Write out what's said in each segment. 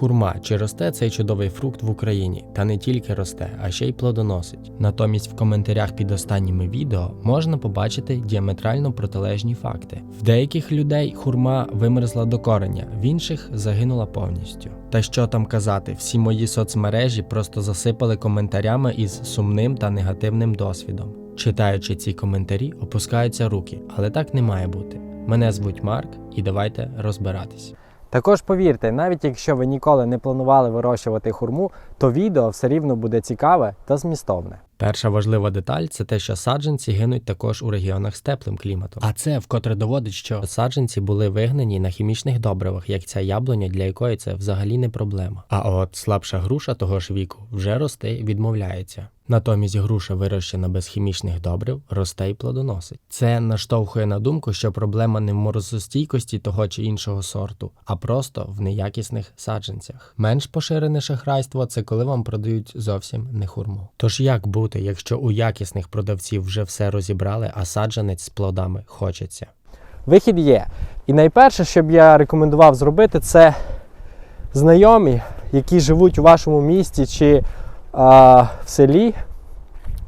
Хурма чи росте цей чудовий фрукт в Україні, та не тільки росте, а ще й плодоносить. Натомість в коментарях під останніми відео можна побачити діаметрально протилежні факти. В деяких людей хурма вимерзла до кореня, в інших загинула повністю. Та що там казати, всі мої соцмережі просто засипали коментарями із сумним та негативним досвідом. Читаючи ці коментарі, опускаються руки, але так не має бути. Мене звуть Марк, і давайте розбиратись. Також повірте, навіть якщо ви ніколи не планували вирощувати хурму, то відео все рівно буде цікаве та змістовне. Перша важлива деталь це те, що саджанці гинуть також у регіонах з теплим кліматом. А це вкотре доводить, що саджанці були вигнані на хімічних добривах, як ця яблуня, для якої це взагалі не проблема. А от слабша груша того ж віку вже рости відмовляється. Натомість груша, вирощена без хімічних добрив, росте і плодоносить. Це наштовхує на думку, що проблема не в морозостійкості того чи іншого сорту, а просто в неякісних саджанцях. Менш поширене шахрайство це коли вам продають зовсім не хурму. Тож як бути, якщо у якісних продавців вже все розібрали, а саджанець з плодами хочеться? Вихід є. І найперше, що б я рекомендував зробити, це знайомі, які живуть у вашому місті чи а, в селі,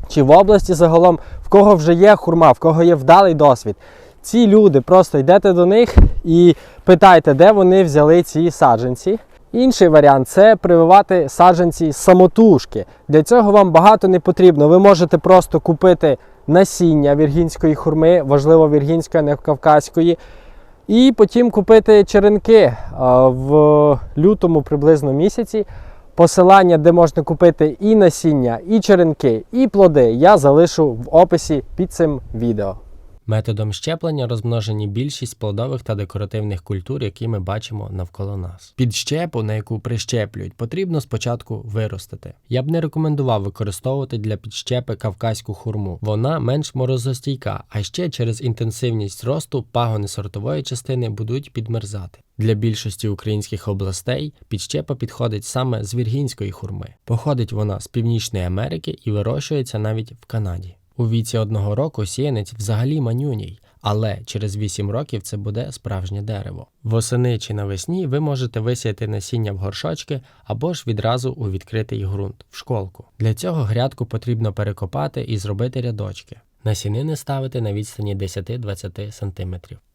чи в області загалом, в кого вже є хурма, в кого є вдалий досвід. Ці люди просто йдете до них і питайте, де вони взяли ці саджанці. Інший варіант це прививати саджанці самотужки. Для цього вам багато не потрібно. Ви можете просто купити насіння віргінської хурми, важливо віргінської, не кавказької. І потім купити черенки в лютому приблизно місяці. Посилання, де можна купити і насіння, і черенки, і плоди, я залишу в описі під цим відео. Методом щеплення розмножені більшість плодових та декоративних культур, які ми бачимо навколо нас. Під щепу, на яку прищеплюють, потрібно спочатку виростити. Я б не рекомендував використовувати для підщепи кавказьку хурму. Вона менш морозостійка, а ще через інтенсивність росту пагони сортової частини будуть підмерзати. Для більшості українських областей підщепа підходить саме з віргінської хурми. Походить вона з Північної Америки і вирощується навіть в Канаді. У віці одного року сіянець взагалі манюній, але через 8 років це буде справжнє дерево. Восени чи навесні ви можете висіяти насіння в горшочки або ж відразу у відкритий ґрунт в школку. Для цього грядку потрібно перекопати і зробити рядочки. Насінини ставити на відстані 10-20 см.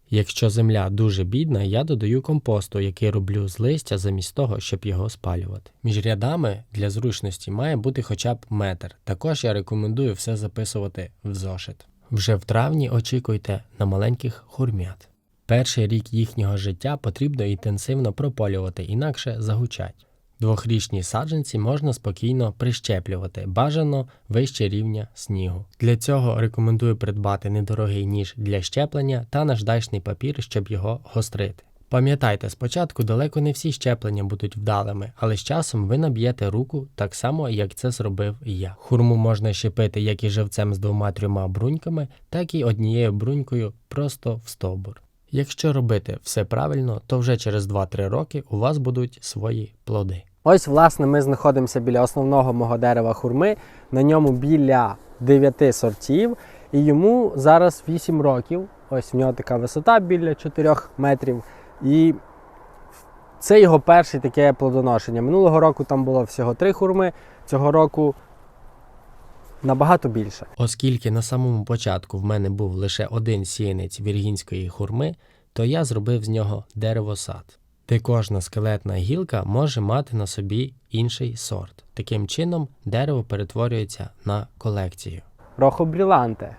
Якщо земля дуже бідна, я додаю компосту, який роблю з листя замість того, щоб його спалювати. Між рядами для зручності має бути хоча б метр. Також я рекомендую все записувати в зошит. Вже в травні очікуйте на маленьких хурмят. Перший рік їхнього життя потрібно інтенсивно прополювати, інакше загучать. Двохрічні саджанці можна спокійно прищеплювати, бажано вище рівня снігу. Для цього рекомендую придбати недорогий ніж для щеплення та наждачний папір, щоб його гострити. Пам'ятайте, спочатку далеко не всі щеплення будуть вдалими, але з часом ви наб'єте руку так само, як це зробив я. Хурму можна щепити як і живцем з двома-трьома бруньками, так і однією брунькою просто в стовбур. Якщо робити все правильно, то вже через 2-3 роки у вас будуть свої плоди. Ось, власне, ми знаходимося біля основного мого дерева хурми. На ньому біля 9 сортів, і йому зараз 8 років. Ось в нього така висота біля 4 метрів. І це його перше таке плодоношення. Минулого року там було всього 3 хурми, цього року набагато більше. Оскільки на самому початку в мене був лише один сіянець віргінської хурми, то я зробив з нього деревосад, де кожна скелетна гілка може мати на собі інший сорт. Таким чином, дерево перетворюється на колекцію. Рохо бріланте.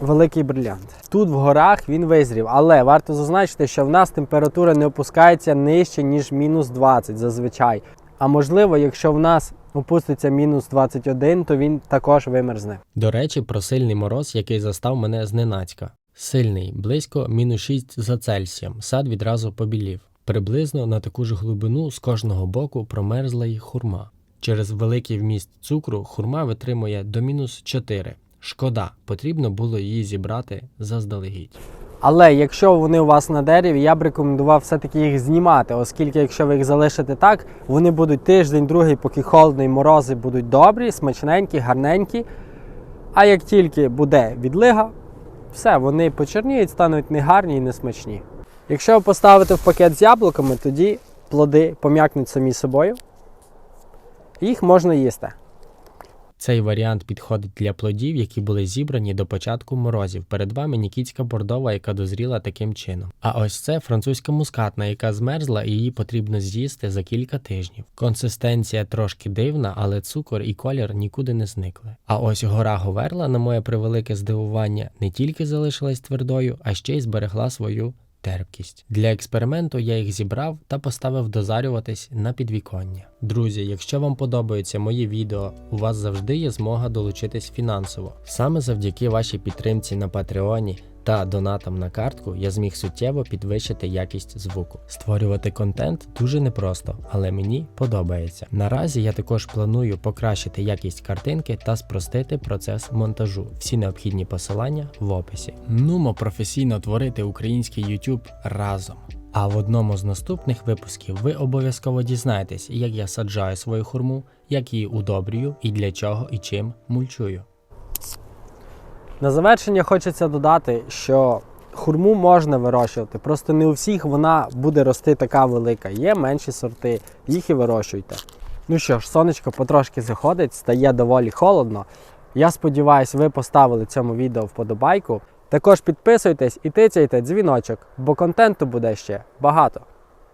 Великий брилянт. Тут в горах він визрів, але варто зазначити, що в нас температура не опускається нижче, ніж мінус 20 зазвичай. А можливо, якщо в нас опуститься мінус 21, то він також вимерзне. До речі, про сильний мороз, який застав мене зненацька. Сильний, близько мінус 6 за Цельсієм, сад відразу побілів. Приблизно на таку ж глибину з кожного боку промерзла й хурма. Через великий вміст цукру хурма витримує до мінус 4. Шкода, потрібно було її зібрати заздалегідь. Але якщо вони у вас на дереві, я б рекомендував все-таки їх знімати, оскільки якщо ви їх залишите так, вони будуть тиждень, другий, поки холодно і морози будуть добрі, смачненькі, гарненькі. А як тільки буде відлига, все, вони почерніють, стануть негарні і несмачні. Якщо ви поставите в пакет з яблуками, тоді плоди пом'якнуть самі собою. Їх можна їсти. Цей варіант підходить для плодів, які були зібрані до початку морозів. Перед вами нікітська бордова, яка дозріла таким чином. А ось це французька мускатна, яка змерзла, і її потрібно з'їсти за кілька тижнів. Консистенція трошки дивна, але цукор і колір нікуди не зникли. А ось гора Говерла, на моє превелике здивування, не тільки залишилась твердою, а ще й зберегла свою терпкість. Для експерименту я їх зібрав та поставив дозарюватись на підвіконня. Друзі, якщо вам подобаються мої відео, у вас завжди є змога долучитись фінансово. Саме завдяки вашій підтримці на Патреоні та донатам на картку я зміг суттєво підвищити якість звуку. Створювати контент дуже непросто, але мені подобається. Наразі я також планую покращити якість картинки та спростити процес монтажу. Всі необхідні посилання в описі. Нумо професійно творити український YouTube разом. А в одному з наступних випусків ви обов'язково дізнаєтесь, як я саджаю свою хурму, як її удобрюю і для чого і чим мульчую. На завершення хочеться додати, що хурму можна вирощувати, просто не у всіх вона буде рости така велика. Є менші сорти, їх і вирощуйте. Ну що ж, сонечко потрошки заходить, стає доволі холодно. Я сподіваюся, ви поставили цьому відео вподобайку. Також підписуйтесь і тицяйте дзвіночок, бо контенту буде ще багато.